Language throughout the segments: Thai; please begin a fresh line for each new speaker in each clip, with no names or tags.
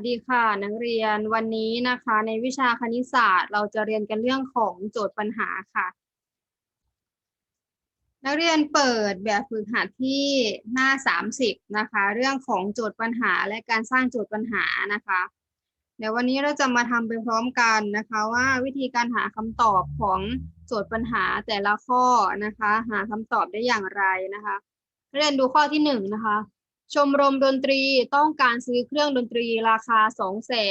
สวัสดีค่ะ นักเรียนวันนี้นะคะ ในวิชาคณิตศาสตร์ เราจะเรียนกันเรื่องของโจทย์ปัญหาค่ะ นักเรียนเปิดแบบฝึกหัดที่หน้า 30 นะคะ เรื่องของโจทย์ปัญหาและการสร้างโจทย์ปัญหานะคะ เดี๋ยววันนี้เราจะมาทำไปพร้อมกันนะคะว่าวิธีการหาคำตอบของโจทย์ปัญหาแต่ละข้อนะคะ หาคำตอบได้อย่างไรนะคะ เรียนดูข้อที่หนึ่งนะคะ ชมรมดนตรีต้องการซื้อเครื่องดนตรีราคา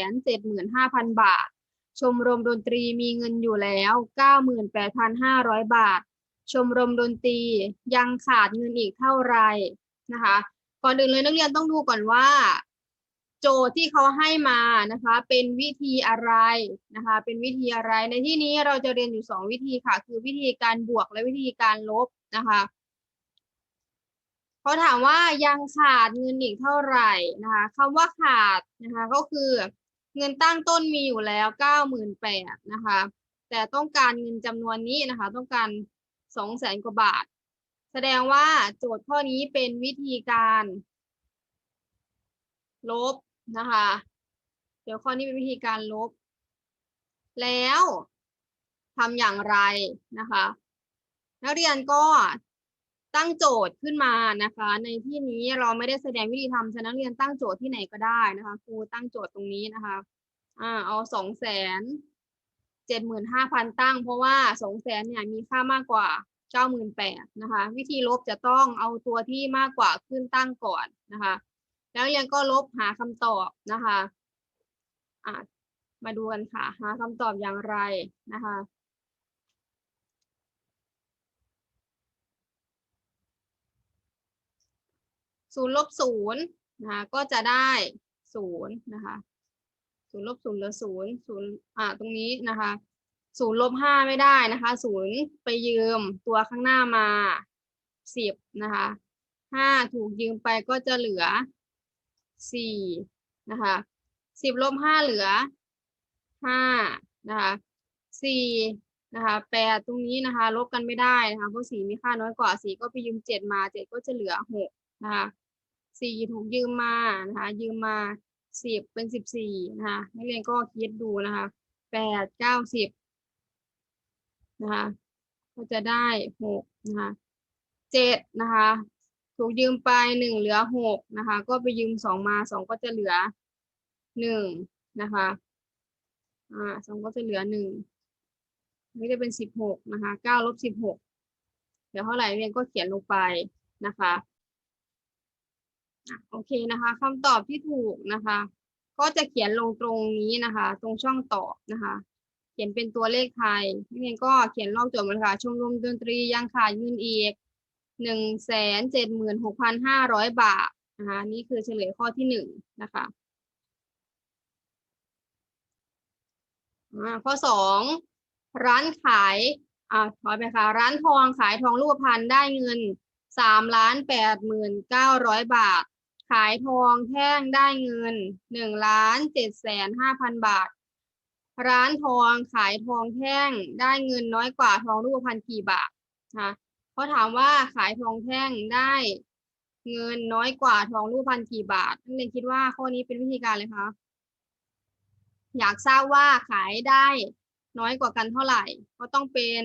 275,000 บาท ชมรมดนตรีมีเงินอยู่แล้ว 98,500 บาท ชมรมดนตรียังขาดเงินอีกเท่าไหรนะคะ ก่อนอื่นเลยนักเรียนต้องดูก่อนว่า โจทย์ที่เขาให้มานะคะ เป็นวิธีอะไรนะคะ เป็นวิธีอะไร ในที่นี้เราจะเรียนอยู่สองวิธีค่ะ คือวิธีการบวกและวิธีการลบนะคะ เขาถามว่ายังขาดเงินอีกเท่าไหร่นะคะคำว่าขาดนะคะก็คือเงินตั้งต้นมีอยู่แล้วเก้าหมื่นแปดนะคะ แต่ต้องการเงินจำนวนนี้นะคะ ต้องการสองแสนกว่าบาท แสดงว่าโจทย์ข้อนี้เป็นวิธีการ ลบนะคะ เดี๋ยวข้อนี้เป็นวิธีการลบ แล้วทำอย่างไรนะคะ นักเรียนก็ ตั้งโจทย์ขึ้นมานะคะ ในที่นี้เราไม่ได้แสดงวิธีทำฉะนั้นักเรียนตั้งโจทย์ที่ไหนก็ได้นะคะครูตั้งโจทย์ตรงนี้นะคะอ่าเอาสองแสนเจ็ดหมื่นห้าพันตั้ง เพราะว่าสองแสนเนี่ยมีค่ามากกว่าเก้าหมื่นแปดนะคะ วิธีลบจะต้องเอาตัวที่มากกว่าขึ้นตั้งก่อนนะคะ แล้วเรียนก็ลบหาคำตอบนะคะอ่ามาดูกันค่ะ หาคำตอบอย่างไรนะคะ ศูนย์ลบศูนย์นะคะก็จะได้ศูนย์นะคะศูนย์ลบศูนย์เหลือศูนย์ศูนย์อ่าตรงนี้นะคะศูนย์ลบห้าไม่ได้นะคะศูนย์ไปยืมตัวข้างหน้ามาสิบนะคะห้าถูกยืมไปก็จะเหลือสี่นะคะสิบลบห้าเหลือห้านะคะสี่นะคะแปดตรงนี้นะคะลบกันไม่ได้นะคะเพราะสี่มีค่าน้อยกว่าสี่ก็ไปยืมเจ็ดมาเจ็ดก็จะเหลือหกนะคะ สี่ถูกยืมมานะคะยืมมาสิบเป็นสิบสี่นะคะนักเรียนก็คิดดูนะคะแปดเก้าสิบนะคะก็จะได้หกนะคะเจ็ดนะคะถูกยืมไปหนึ่งเหลือหกนะคะ ก็ไปยืมสองมาสองก็จะเหลือหนึ่งนะคะอ่าสองก็จะเหลือหนึ่งนี่จะเป็นสิบหกนะคะเก้าลบสิบหกเดี๋ยวเท่าไหร่เรียนก็เขียนลงไปนะคะอะ โอเคนะคะคำตอบที่ถูกนะคะ ก็จะเขียนลงตรงนี้นะคะ ตรงช่องตอบนะคะ เขียนเป็นตัวเลขไทยนักเรียนก็เขียนลอกโจทย์มันค่ะชมรมดนตรียังขาดเงินอีกหนึ่งแสนเจ็ดหมื่นหกพันห้าร้อยบาทนะคะนี่คือเฉลยข้อที่หนึ่งนะคะอ่าข้อสองร้านขายอ่าถอยไปค่ะร้านทองขายทองรูปพรรณได้เงินสามล้านแปดหมื่นเก้าร้อยบาท ขายทองแท่งได้เงินหนึ่งล้านเจ็ดแสนห้าพันบาท ร้านทองขายทองแท่งได้เงินน้อยกว่าทองรูปพรรณกี่บาทนะคะเขาถามว่าขายทองแท่งได้เงินน้อยกว่าทองรูปพรรณกี่บาทนักเรียนคิดว่าข้อนี้เป็นวิธีการเลยคะ อยากทราบว่าขายได้น้อยกว่ากันเท่าไหร่ ก็ต้องเป็น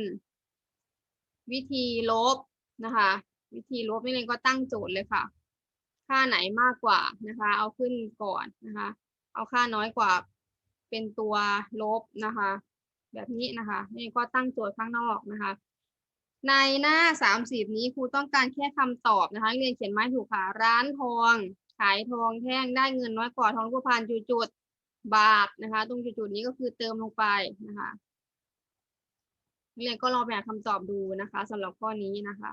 วิธีลบนะคะ วิธีลบนี่เองก็ตั้งโจทย์เลยค่ะ ค่าไหนมากกว่านะคะ เอาขึ้นก่อนนะคะ เอาค่าน้อยกว่าเป็นตัวลบนะคะ แบบนี้นะคะนี่ก็ตั้งโจทย์ข้างนอกนะคะ ในหน้าสามสิบนี้ครูต้องการแค่คำตอบนะคะเรียนเขียนไม้ถูกค่ะร้านทองขายทองแท่งได้เงินน้อยกว่าทองรูปพรรณจุดๆบาทนะคะ ตรงจุดๆนี้ก็คือเติมลงไปนะคะนักเรียนก็ลองไปหาคำตอบดูนะคะสำหรับข้อนี้นะคะ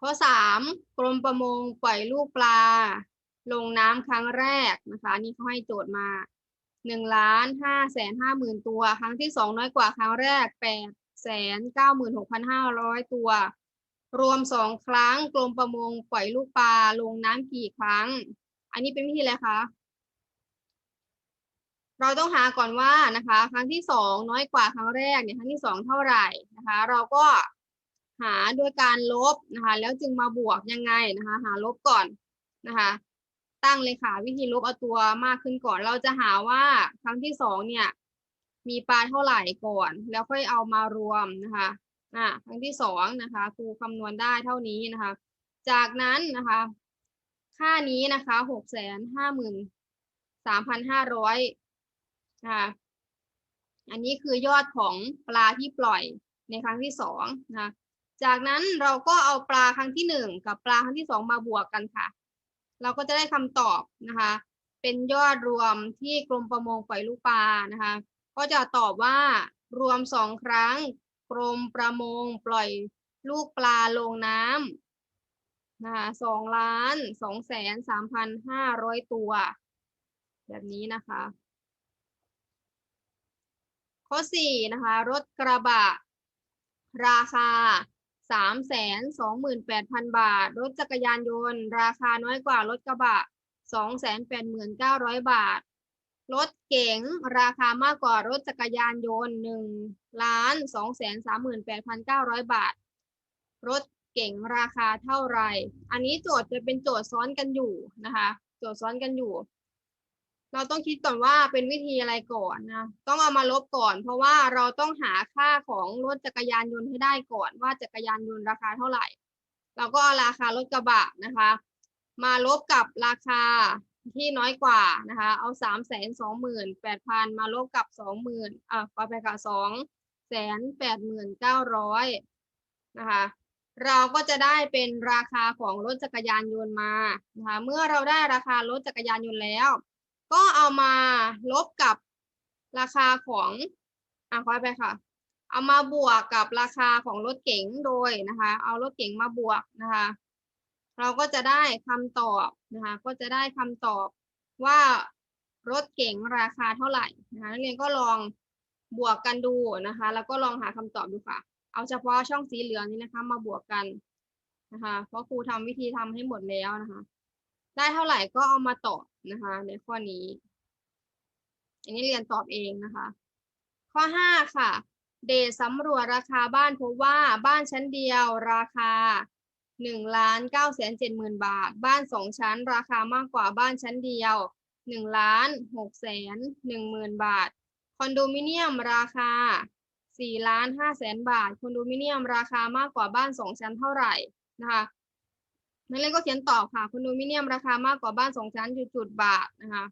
ข้อสามกรมประมงปล่อยลูกปลา ลงน้ำครั้งแรกนะคะนี่เขาให้โจทย์มาหนึ่งล้านห้าแสนห้าหมื่นตัว ครั้งที่สองน้อยกว่าครั้งแรกแปดแสนเก้าหมื่นหกพันห้าร้อยตัว รวมสองครั้งกรมประมงปล่อยลูกปลาลงน้ำกี่ครั้ง อันนี้เป็นวิธีอะไรคะเราต้องหาก่อนว่านะคะ ครั้งที่สองน้อยกว่าครั้งแรกเนี่ยครั้งที่สองเท่าไหร่นะคะ เราก็ หาด้วยการลบนะคะ แล้วจึงมาบวกยังไงนะคะ หาลบก่อนนะคะ ตั้งเลยค่ะ วิธีลบเอาตัวมากขึ้นก่อน เราจะหาว่าครั้งที่สองเนี่ย มีปลาเท่าไหร่ก่อน แล้วค่อยเอามารวมนะคะอ่าครั้งที่สองนะคะครูคำนวณได้เท่านี้นะคะ จากนั้นนะคะ ค่านี้นะคะหกแสนห้าหมื่นสามพันห้าร้อยนะคะอันนี้คือยอดของปลาที่ปล่อยในครั้งที่สองนะคะ จากนั้นเราก็เอาปลาครั้งที่หนึ่งกับปลาครั้งที่สองมาบวกกันค่ะ เราก็จะได้คำตอบนะคะ เป็นยอดรวมที่กรมประมงปล่อยลูกปลานะคะ ก็จะตอบว่ารวมสองครั้งกรมประมงปล่อยลูกปลาลงน้ำนะคะสองล้านสองแสนสามพันห้าร้อยตัว แบบนี้นะคะ ข้อสี่นะคะ รถกระบะ ราคา สามแสนสองหมื่นแปดพันบาท รถจักรยานยนต์ ราคาน้อยกว่ารถกระบะสองแสนแปดหมื่นเก้าร้อยบาท รถเก๋งราคามากกว่ารถจักรยานยนต์หนึ่งล้านสองแสนสามหมื่นแปดพันเก้าร้อยบาท รถเก๋งราคาเท่าไหร่อันนี้โจทย์จะเป็นโจทย์ซ้อนกันอยู่นะคะ โจทย์ซ้อนกันอยู่ เราต้องคิดก่อนว่าเป็นวิธีอะไรก่อนนะ ต้องเอามาลบก่อน เพราะว่าเราต้องหาค่าของรถจักรยานยนต์ให้ได้ก่อนว่าจักรยานยนต์ราคาเท่าไหร่ เราก็เอาราคารถกระบะนะคะ มาลบกับราคาที่น้อยกว่านะคะ เอาสามแสนสองหมื่นแปดพันมาลบกับสองหมื่นอะขอไปค่ะสองแสนแปดหมื่นเก้าร้อยนะคะ เราก็จะได้เป็นราคาของรถจักรยานยนต์มานะคะ เมื่อเราได้ราคารถจักรยานยนต์แล้ว ก็เอามาลบกับราคาของอะขอไปค่ะ เอามาบวกกับราคาของรถเก๋งโดยนะคะ เอารถเก๋งมาบวกนะคะ เราก็จะได้คำตอบนะคะ ก็จะได้คำตอบว่ารถเก๋งราคาเท่าไหร่นะคะนักเรียนก็ลองบวกกันดูนะคะ แล้วก็ลองหาคำตอบดูค่ะ เอาเฉพาะช่องสีเหลืองนี้นะคะ มาบวกกันนะคะ เพราะครูทำวิธีทำให้หมดแล้วนะคะ ได้เท่าไหร่ก็เอามาตอบ นะคะ ในข้อนี้ อันนี้เรียนตอบเองนะคะ ข้อห้าค่ะ เดทสำรวจราคาบ้านพบว่าบ้านชั้นเดียวราคาหนึ่งล้านเก้าแสนเจ็ดหมื่นบาท บ้านสองชั้น ราคามากกว่าบ้านชั้นเดียวหนึ่งล้านหกแสนหนึ่งหมื่นบาท คอนโดมิเนียมราคาสี่ล้านห้าแสนบาท คอนโดมิเนียมราคามากกว่าบ้านสองชั้นเท่าไหร่นะคะ นักเรียนก็เขียนตอบค่ะคอนโดมิเนียมราคามากกว่าบ้านสองชั้นจุดๆบาทนะคะ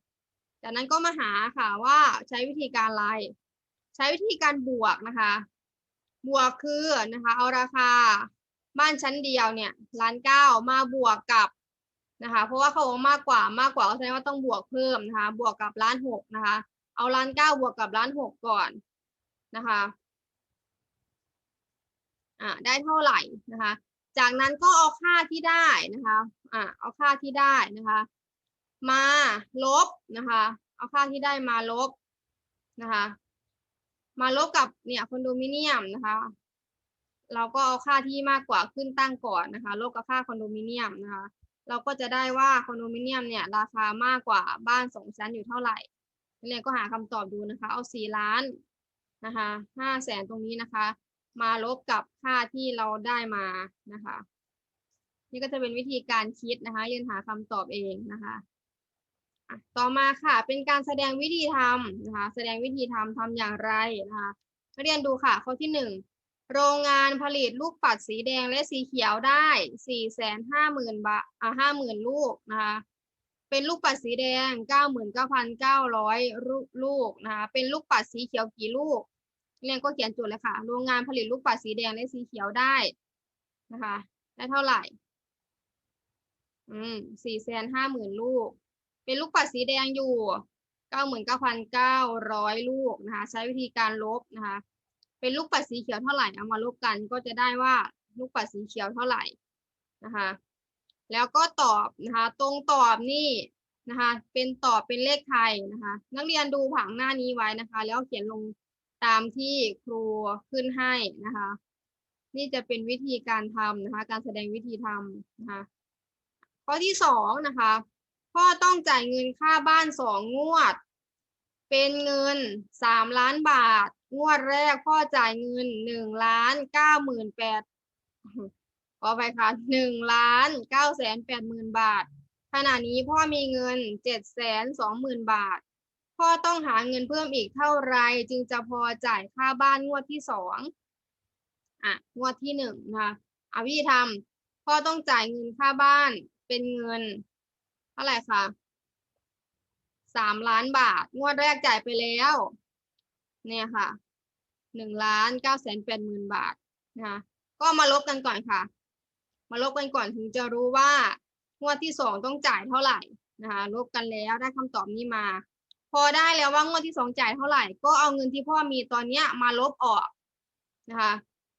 จากนั้นก็มาหาค่ะว่าใช้วิธีการอะไร ใช้วิธีการบวกนะคะ บวกคือนะคะเอาราคาบ้านชั้นเดียวเนี่ยล้านเก้ามาบวกกับนะคะ เพราะว่าเขาบอกมากกว่ามากกว่าก็แสดงว่าต้องบวกเพิ่มนะคะ บวกกับล้านหกนะคะ เอาล้านเก้าบวกกับล้านหกก่อนนะคะอ่าได้เท่าไหร่นะคะ จากนั้นก็เอาค่าที่ได้นะคะอ่าเอาค่าที่ได้นะคะ มาลบนะคะ เอาค่าที่ได้มาลบนะคะ มาลบกับเนี่ยคอนโดมิเนียมนะคะ เราก็เอาค่าที่มากกว่าขึ้นตั้งก่อนนะคะ ลบกับค่าคอนโดมิเนียมนะคะ เราก็จะได้ว่าคอนโดมิเนียมเนี่ยราคามากกว่าบ้านสองชั้นอยู่เท่าไหร่นักเรียนก็หาคำตอบดูนะคะ เอาสี่ล้านนะคะห้าแสนตรงนี้นะคะ มาลบกับค่าที่เราได้มานะคะ นี่ก็จะเป็นวิธีการคิดนะคะเรียนหาคำตอบเองนะคะต่อมาค่ะ เป็นการแสดงวิธีทำนะคะ แสดงวิธีทำทำอย่างไรนะคะเรียนดูค่ะข้อที่หนึ่งโรงงานผลิตลูกปัดสีแดงและสีเขียวได้สี่แสนห้าหมื่นบาทอ่าห้าหมื่นลูกนะคะ เป็นลูกปัดสีแดงเก้าหมื่นเก้าพันเก้าร้อยลูกนะคะ เป็นลูกปัดสีเขียวกี่ลูก เรียนก็เขียนจุดเลยค่ะ โรงงานผลิตลูกปัดสีแดงและสีเขียวได้นะคะ ได้เท่าไหร่ อืมสี่แสนห้าหมื่นลูก เป็นลูกปัดสีแดงอยู่เก้าหมื่นเก้าพันเก้าร้อยลูกนะคะ ใช้วิธีการลบนะคะ เป็นลูกปัดสีเขียวเท่าไหร่ เอามาลบกันก็จะได้ว่าลูกปัดสีเขียวเท่าไหร่นะคะ แล้วก็ตอบนะคะ ตรงตอบนี่นะคะ เป็นตอบเป็นเลขไทยนะคะ นักเรียนดูผังหน้านี้ไว้นะคะ แล้วเขียนลง ตามที่ครูขึ้นให้นะคะ นี่จะเป็นวิธีการทำนะคะ การแสดงวิธีทำนะคะ ข้อที่สองนะคะพ่อต้องจ่ายเงินค่าบ้านสองงวด เป็นเงินสามล้านบาท งวดแรกพ่อจ่ายเงินหนึ่งล้านเก้าหมื่นแปดขอไปค่ะหนึ่งล้านเก้าแสนแปดหมื่นบาท ขณะนี้พ่อมีเงินเจ็ดแสนสองหมื่นบาท พ่อต้องหาเงินเพิ่มอีกเท่าไรจึงจะพอจ่ายค่าบ้านงวดที่สองอะงวดที่หนึ่งนะคะอาวิธีทำพ่อต้องจ่ายเงินค่าบ้านเป็นเงิน เท่าไหร่คะสามล้านบาท งวดแรกจ่ายไปแล้ว เนี่ยค่ะหนึ่งล้านเก้าแสนแปดหมื่นบาทนะคะก็มาลบกันก่อนค่ะ มาลบกันก่อนถึงจะรู้ว่างวดที่สองต้องจ่ายเท่าไหร่นะคะลบกันแล้วได้คำตอบนี้มา พอได้แล้วว่างวดที่สองจ่ายเท่าไหร่ ก็เอาเงินที่พ่อมีตอนเนี้ยมาลบออกนะคะ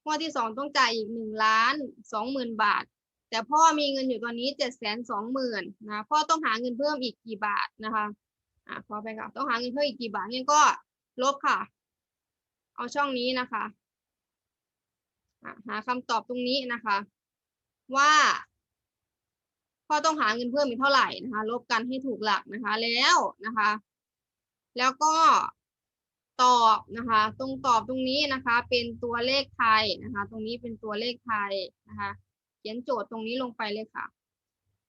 งวดที่สองต้องจ่ายอีกหนึ่งล้านสองหมื่นบาท แต่พ่อมีเงินอยู่ตอนนี้เจ็ดแสนสองหมื่นนะพ่อต้องหาเงินเพิ่มอีกกี่บาทนะคะอะพอไปค่ะต้องหาเงินเพิ่มอีกกี่บาทเนี่ยก็ลบค่ะ เอาช่องนี้นะคะอะหาคำตอบตรงนี้นะคะ ว่าพ่อต้องหาเงินเพิ่มอีกเท่าไหร่นะคะ ลบกันให้ถูกหลักนะคะแล้วนะคะ แล้วก็ตอบนะคะ ตรงตอบตรงนี้นะคะ เป็นตัวเลขไทยนะคะ ตรงนี้เป็นตัวเลขไทยนะคะ เขียนโจทย์ตรงนี้ลงไปเลยค่ะ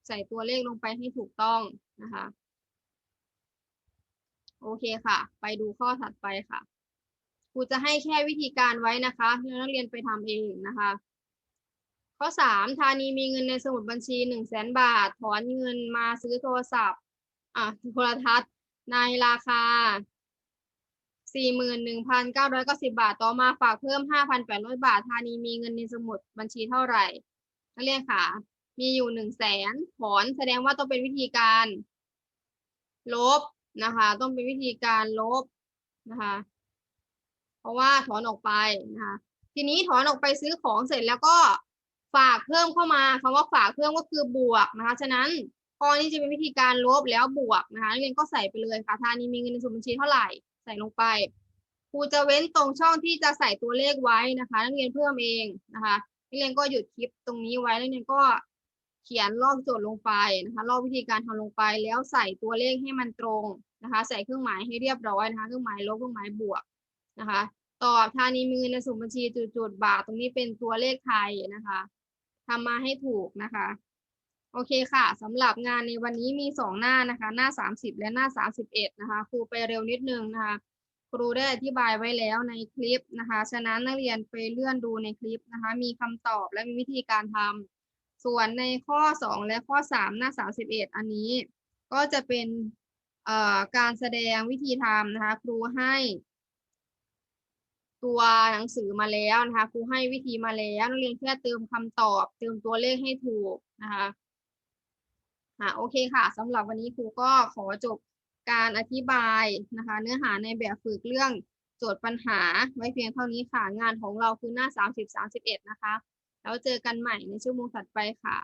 ใส่ตัวเลขลงไปให้ถูกต้องนะคะ โอเคค่ะ ไปดูข้อถัดไปค่ะครูจะให้แค่วิธีการไว้นะคะให้นักเรียนไปทำเองนะคะ ข้อสามธานีมีเงินในสมุดบัญชีหนึ่งแสนบาท ถอนเงินมาซื้อโทรศัพท์อะโทรทัศน์ ในราคาสี่หมื่นหนึ่งพันเก้าร้อยเก้าสิบาท ต่อมาฝากเพิ่มห้าพันแปดร้อยบาทธานีมีเงินในสมุดบัญชีเท่าไหร่ นักเรียนค่ะ มีอยู่หนึ่งแสนถอนแสดงว่าต้องเป็นวิธีการ ลบนะคะ ต้องเป็นวิธีการลบนะคะ เพราะว่าถอนออกไปนะคะ ทีนี้ถอนออกไปซื้อของเสร็จแล้วก็ฝากเพิ่มเข้ามาคำว่าฝากเพิ่มก็คือบวกนะคะ ฉะนั้น ข้อนี้จะเป็นวิธีการลบแล้วบวกนะคะนักเรียนก็ใส่ไปเลยค่ะธานี้มีเงินในสมุดบัญชีเท่าไหร่ใส่ลงไปครูจะเว้นตรงช่องที่จะใส่ตัวเลขไว้นะคะนักเรียนเพิ่มเองนะคะนักเรียนก็หยุดคลิปตรงนี้ไว้แล้วนักเรียนก็เขียนลอกโจทย์ลงไปนะคะลอกวิธีการทำลงไปแล้วใส่ตัวเลขให้มันตรงนะคะ ใส่เครื่องหมายให้เรียบร้อยนะคะเครื่องหมายลบเครื่องหมายบวกนะคะตอบธานีมีเงินในสมุดบัญชีจุดๆบาทตรงนี้เป็นตัวเลขไทยนะคะทำมาให้ถูกนะคะ โอเคค่ะสำหรับงานในวันนี้มีสองหน้านะคะ หน้าสามสิบและหน้าสามสิบเอ็ดนะคะ ครูไปเร็วนิดนึงนะคะ ครูได้อธิบายไว้แล้วในคลิปนะคะ ฉะนั้นนักเรียนไปเลื่อนดูในคลิปนะคะ มีคำตอบและมีวิธีการทำส่วนในข้อสองและข้อสามหน้าสามสิบเอ็ดอันนี้ ก็จะเป็นการแสดงวิธีทำนะคะ ครูให้ ตัวหนังสือมาแล้วนะคะ ครูให้วิธีมาแล้วนักเรียนแค่เติมคำตอบ เติมตัวเลขให้ถูกนะคะ อะโอเคค่ะสำหรับวันนี้ครูก็ขอจบการอธิบายนะคะ เนื้อหาในแบบฝึกเรื่องโจทย์ปัญหาไว้เพียงเท่านี้ค่ะ งานของเราคือหน้า 30 31 นะคะ แล้วเจอกันใหม่ในชั่วโมงถัดไปค่ะ